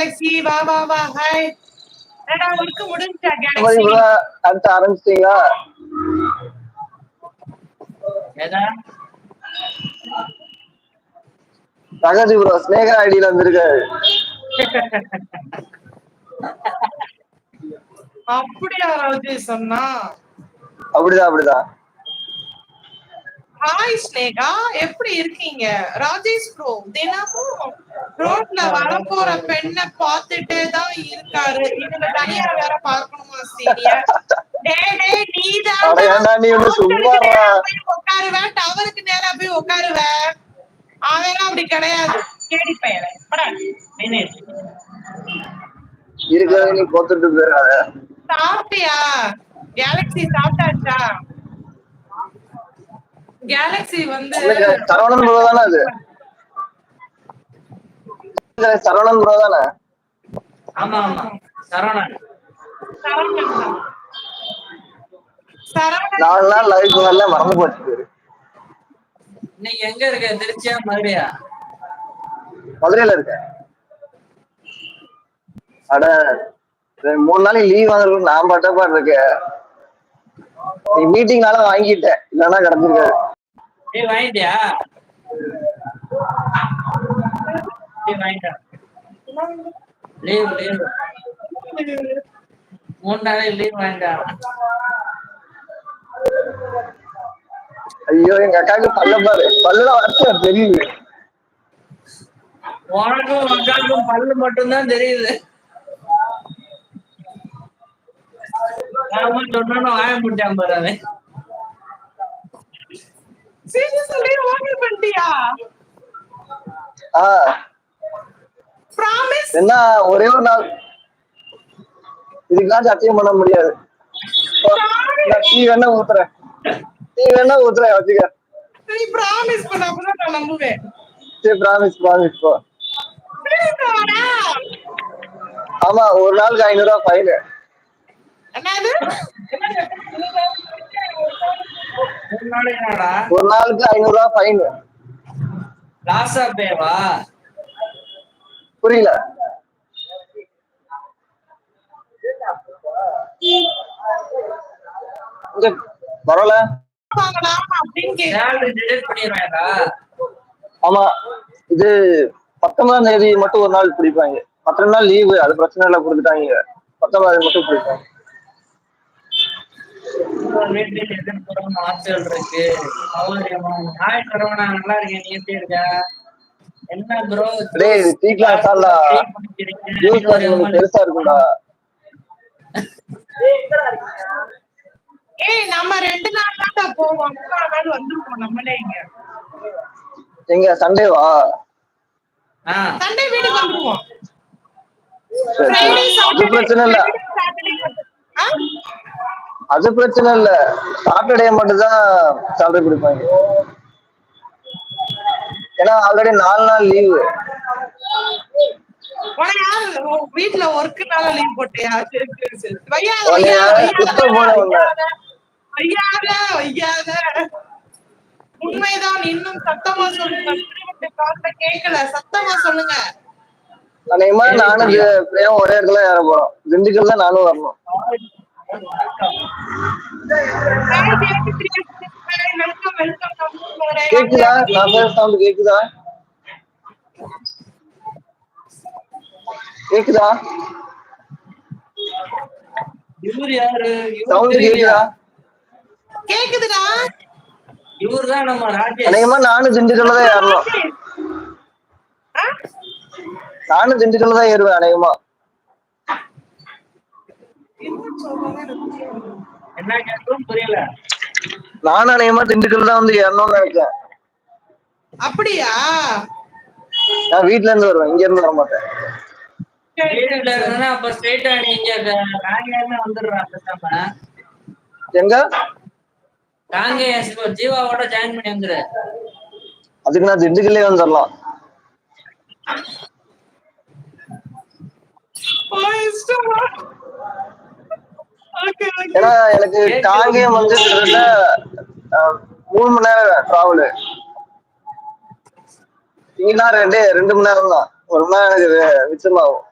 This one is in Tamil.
கேலக்ஸி வா வா வா ஹாய் என்னடா ஒர்க் முடிஞ்சா மாதிரி கேலக்ஸி bro, அடுத்து ஆரம்பிச்சிட்டீங்களா ஏதா? ரகசி ப்ரோ ஸ்னேகா ஐடியில வந்திருக்காரு அப்படியா ராஜேஷ் சொன்னா அப்படிதான் அப்படிதான். ஹாய் ஸ்னேகா எப்படி இருக்கீங்க? ராஜேஷ் ப்ரோ தினமும் ரோட்ல வரப்போற பெண்ணை பார்த்துட்டே தான் இருக்காரு. இதுல தனியா வேற பார்க்கணுமா சீனியர் உட்காருவேன் டவருக்கு நேரா போய் உட்காருவேன் அவன் அப்படி கிடையாது. கேடி பையன். இருக்கிறத நீ போத்துட்டு சாப்பிட்டியா? கேலக்ஸி சாப்பிட்டாச்சா? கேலக்ஸி வந்து சரவணன் ப்ரோ தானே அது? சரவணன் ப்ரோ தானே? ஆமா ஆமா. சரவணன். நாலு நாள் லைஃப் வரல மறந்து போச்சு இன்னைக்கு எங்க இருக்க? திருச்சியா மதுரையா? மதுரையில இருக்கேன் அட ரெண்டு மூணு நாளைக்கு லீவ் வாங்குறதுக்கு நான் பட்ட பாட்டு இருக்கேன். நீ மீட்டிங்னால வாங்கிட்டேன். இல்லைன்னா கிடந்திருக்காரு ஏய் வாங்கிட்டியா ஏய் வாங்கிட்டா லீவ் லீவ் மூணு நாளைக்கு லீவ் வாங்கிட்டா ஐயோ எங்க அக்காவுக்கு பல்ல பாரு பல்ல வார்த்தை தெரியுது உனக்கும் உனக்கும் பல்லு மட்டும்தான் தெரியுது சொன்னோன்னு வாய முடியாம பாரு அவன். பண்ணிட்டியா? ஆஹ் ப்ராமிஸ் என்ன ஒரே ஒரு நாள். இதுக்கெல்லாம் சத்தியம் பண்ண முடியாது. நான் டீ வேணா ஊத்துறேன். டீ வேணா ஊத்துறேன் வச்சுக்க. நீ ப்ராமிஸ் பண்ண அப்பதான் நான் நம்புவேன். சரி ப்ராமிஸ் ப்ராமிஸ் போ. ஆமா ஒரு நாளுக்கு ஐநூறு ரூபாய் ஃபைனு என்னது? ஒரு நாளுக்கு ஐநூறு ரூபாய் ஃபைனு லாஸா பேவா புரியல. பரவாயில்ல ஆமா இது பத்தொன்பதாம் தேதி மட்டும் ஒரு நாள் பிடிப்பாங்க. பத்து நாள் லீவு அது பிரச்சனை இல்லை கொடுத்துட்டாங்க. பத்தொன்பதாம் தேதி மட்டும் பிடிப்பாங்க. வீட்டுல பண்ண ஆட்கள் இருக்கு ஹாய் சரவணா நல்லா இருக்கேன் நீ எப்படி இருக்க என்ன ப்ரோ டேய் இது டீ கிளாஸ் தான்டா ஜூஸ் பெருசா ஏய் நம்ம ரெண்டு நாள் தான் போவோம். மூணாவது நாள் நம்மளே இங்க. எங்க சண்டேவா சண்டே வந்துருவோம். ஃப்ரைடே அது பிரச்சனை இல்ல அது பிரச்சனை இல்ல. சாட்டர்டே மட்டும் தான் சேலரி கொடுப்பாங்க. ஏன்னா ஆல்ரெடி நாலு நாள் லீவு வீட்ல ஒர்க்குனால லீவ் போட்டியா? உண்மைதான் இன்னும் சத்தமா சொல்லுங்க கேட்கல சத்தமா சொல்லுங்க. நானும் ஒரே இடத்துல ஏற போறோம். திண்டுக்கல் தான் நானும் வரணும். கேக்குதா? நான் சவுண்ட் கேக்குதா? கேக்குதா? இவர் யாரு? சவுண்ட் கேக்குதா? கேக்குதுடா. இவர் தான் நம்ம ராஜேஷ்? அநேகமா நானும் திண்டுக்கல்ல தான் ஏறணும்? நானும் திண்டுக்கல்ல தான் ஏறுவேன் அநேகமா என்ன சொல்றேன்னு எனக்கு புரியல. என்ன கேட்கும் புரியல நானும் அநேகமா திண்டுக்கல் தான் வந்து ஏறணும்னு நினைச்சேன். அப்படியா? நான் வீட்ல இருந்து வருவேன் இங்க இருந்து வர மாட்டேன் எங்க? காங்கேய ஜீவாவோட ஜாயின் பண்ணி வந்துரு. அதுக்கு நான் திண்டுக்கல்லே வந்துடலாம் இஷ்டமா? ஏன்னா எனக்கு காங்கேயம் வந்து மூணு மணி நேரம் டிராவலு இங்கன்னா ரெண்டு ரெண்டு மணி நேரம் தான் ஒரு மணி நேரம் எனக்கு மிச்சமாகும்